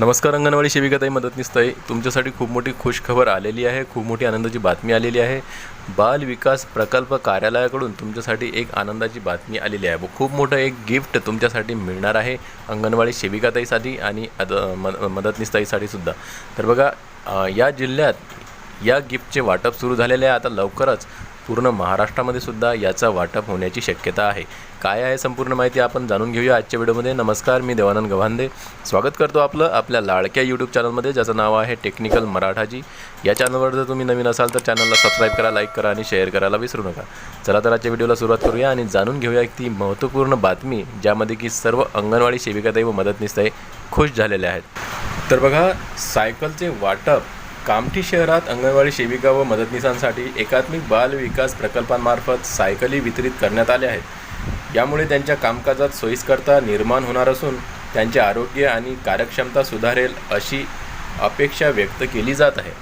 नमस्कार अंगणवाडी सेविकाताई मदतनीसताई तुमच्यासाठी खूप मोठी खुशखबर आलेली आहे खूप मोठी आनंदाची बातमी आलेली आहे. बाल विकास प्रकल्प कार्यालयाकडून तुमच्यासाठी एक आनंदाची बातमी आलेली आहे. व खूप मोठं एक गिफ्ट तुमच्यासाठी मिळणार आहे अंगणवाडी सेविकाताईसाठी आणि अद मद मदतनीसताईसाठी सुद्धा. तर बघा या जिल्ह्यात या गिफ्टचे वाटप सुरू झालेले आहे. आता लवकरच पूर्ण महाराष्ट्रामध्ये सुद्धा याचा वाटप होण्याची शक्यता आहे. काय आहे संपूर्ण माहिती आपण जाणून घेऊया आजच्या व्हिडिओमध्ये. नमस्कार मी देवानंद गव्हांदे. स्वागत करतो आपलं आपल्या लाडक्या यूट्यूब चॅनलमध्ये ज्याचं नाव आहे टेक्निकल मराठाजी. या चॅनलवर जर तुम्ही नवीन असाल तर चॅनलला सबस्क्राईब करा लाईक करा आणि शेअर करायला विसरू नका. चला तर आजच्या व्हिडिओला सुरुवात करूया आणि जाणून घेऊया ती महत्त्वपूर्ण बातमी ज्यामध्ये की सर्व अंगणवाडी सेविकाताई व मदतनीसताई खुश झालेल्या आहेत. तर बघा सायकलचे वाटप कामठी शहरात अंगणवाडी सेविका व मदतनीसांसाठी एकात्मिक बाल विकास प्रकल्पांमार्फत सायकली वितरित करण्यात आल्या आहेत. यामुळे त्यांच्या कामकाजात सोयीस्करता निर्माण होणार असून त्यांचे आरोग्य आणि कार्यक्षमता सुधारेल अशी अपेक्षा व्यक्त केली जात आहे.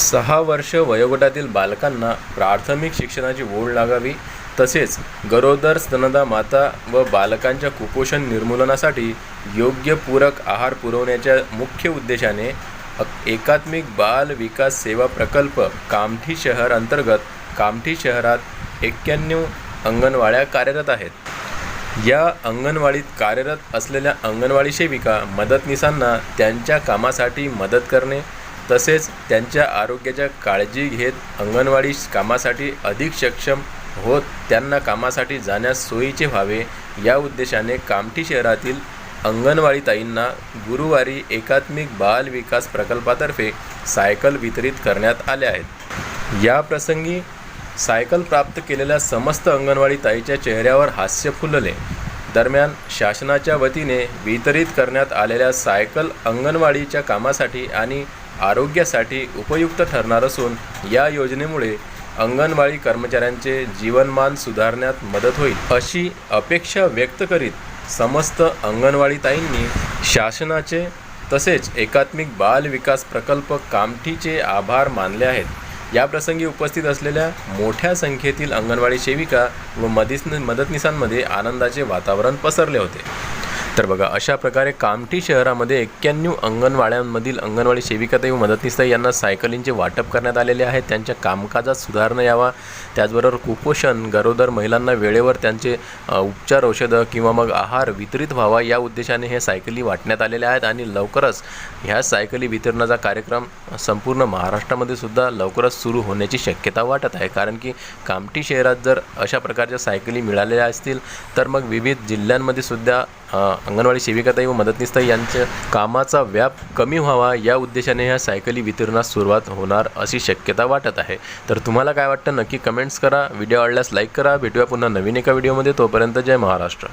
सहा वर्ष वयोगटातील बालकांना प्राथमिक शिक्षणाची ओढ लागावी तसेच गरोदर स्तनदा माता व बालकांच्या कुपोषण निर्मूलनासाठी योग्य पूरक आहार पुरवण्याच्या मुख्य उद्देशाने एकात्मिक बाल विकास सेवा प्रकल्प कामठी शहर अंतर्गत कामठी शहरात एक्क्याण्णव अंगणवाड्या कार्यरत आहेत. या अंगणवाडीत कार्यरत असलेल्या अंगणवाडी सेविका मदतनीसांना त्यांच्या कामासाठी मदत करणे तसेच त्यांच्या आरोग्याच्या काळजी घेत अंगणवाडी कामासाठी अधिक सक्षम होत त्यांना कामासाठी जाण्यास सोयीचे व्हावे या उद्देशाने कामठी शहरातील अंगणवाडी ताईंना गुरुवारी एकात्मिक बाल विकास प्रकल्पातर्फे सायकल वितरित करण्यात आल्या आहेत. या प्रसंगी सायकल प्राप्त केलेल्या समस्त अंगणवाडी ताईच्या चेहऱ्यावर हास्य फुलले. दरम्यान शासनाच्या वतीने वितरित करण्यात आलेल्या सायकल अंगणवाडीच्या कामासाठी आणि आरोग्यासाठी उपयुक्त ठरणार असून या योजनेमुळे अंगणवाडी कर्मचाऱ्यांचे जीवनमान सुधारण्यात मदत होईल अशी अपेक्षा व्यक्त करीत समस्त अंगणवाडीताईंनी शासनाचे तसेच एकात्मिक बाल विकास प्रकल्प कामठीचे आभार मानले आहेत. या प्रसंगी उपस्थित असलेल्या मोठ्या संख्येतील अंगणवाडी सेविका व मदिस मदतनीसांमध्ये आनंदाचे वातावरण पसरले होते. तर बघा अशा प्रकारे कामठी शहरामध्ये एक्क्याण्णव अंगणवाड्यांमधील अंगणवाडी सेविकाताई व मदतनीसताई यांना सायकलींचे वाटप करण्यात आलेले आहे. त्यांच्या कामकाजात सुधारणा यावा. त्याचबरोबर कुपोषण गरोदर महिलांना वेळेवर त्यांचे उपचार औषधं किंवा मग आहार वितरित व्हावा या उद्देशाने हे सायकली वाटण्यात आलेल्या आहेत आणि लवकरच ह्या सायकली वितरणाचा कार्यक्रम संपूर्ण महाराष्ट्रामध्ये सुद्धा लवकरच सुरू होण्याची शक्यता वाटत आहे. कारण की कामठी शहरात जर अशा प्रकारच्या सायकली मिळालेल्या असतील तर मग विविध जिल्ह्यांमध्ये सुद्धा अंगणवाडी सेविकाताई व मदतनीसताई यांच्या कामाचा व्याप कमी व्हावा या उद्देशाने ह्या सायकली वितरणास सुरुवात होणार अशी शक्यता वाटत आहे. तर तुम्हाला काय वाटतं नक्की कमेंट्स करा व्हिडिओ आवडल्यास लाईक करा भेटूया पुन्हा नवीन एका व्हिडिओमध्ये. तोपर्यंत जय महाराष्ट्र.